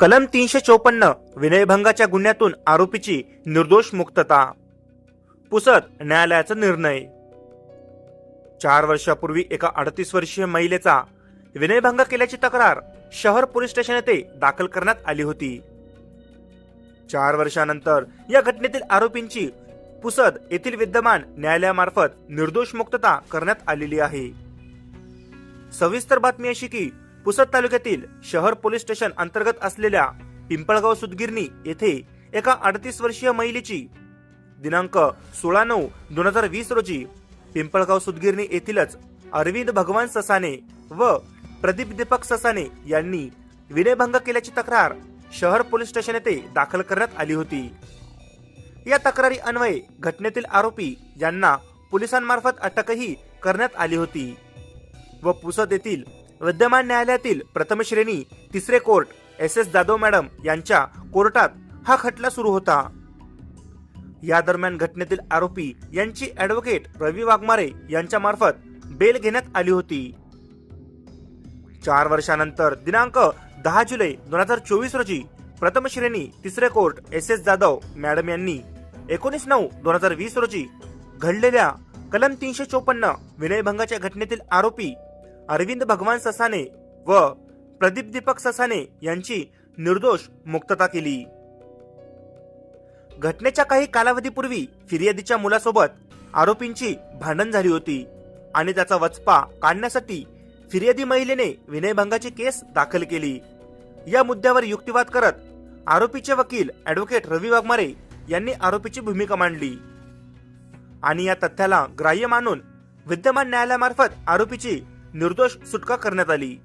कलम तीनशे चौपन्न विनयभंगाच्या गुन्ह्यातून आरोपीची निर्दोष मुक्तता. पुसद न्यायालयाचा निर्णय. चार वर्षापूर्वी एका अडतीस वर्षीय महिलेचा विनयभंग केल्याची तक्रार शहर पोलीस स्टेशन येथे दाखल करण्यात आली होती. चार वर्षानंतर या घटनेतील आरोपींची पुसद येथील विद्यमान न्यायालयामार्फत निर्दोष मुक्तता करण्यात आलेली आहे. सविस्तर बातमी अशी की पुसद तालुक्यातील शहर पोलीस स्टेशन अंतर्गत असलेल्या पिंपळगाव सुदगिरणी येथे एका अडतीस वर्षीय महिलेची दिनांक सोळा नऊ दोन हजार वीस रोजी पिंपळगाव सुदगिरणी येथीलच अरविंद भगवान ससाने व प्रदीप दीपक ससाने यांनी विनयभंग केल्याची तक्रार शहर पोलीस स्टेशन येथे दाखल करण्यात आली होती. या तक्रारी अन्वये घटनेतील आरोपी यांना पोलिसांमार्फत अटकही करण्यात आली होती व पुसद येथील विद्यमान न्यायालयातील प्रथम श्रेणी तिसरे court S S Jadhav madam यांच्या कोर्टात हा खटला सुरू होता. या दरम्यान घटनेतील आरोपी यांची ऍडव्होकेट रवी वाघमारे यांच्या मार्फत बेल घेण्यात आली होती. चार वर्षानंतर दिनांक दहा जुलै दोन हजार चोवीस रोजी प्रथम श्रेणी तिसरे court S S Jadhav madam यांनी एकोणीस नऊ दोन हजार वीस रोजी घडलेल्या कलम तीनशे चोपन्न विनयभंगाच्या घटनेतील आरोपी अरविंद भगवान ससाने व प्रदीप दीपक ससाने यांची निर्दोष मुक्तता केली. घटनेच्या काही कालावधीपूर्वी फिर्यादीच्या मुलासोबत आरोपींची भांडण झाली होती आणि त्याचा वचपा काढण्यासाठी फिर्यादी महिलेने विनयभंगाची केस दाखल केली. या मुद्द्यावर युक्तिवाद करत आरोपीचे वकील ऍडव्होकेट रवी वाघमारे यांनी आरोपीची भूमिका मांडली. आणि या तथ्याला ग्राह्य मानून विद्यमान न्यायालयामार्फत आरोपीची निर्दोष सुटका करण्यात आली.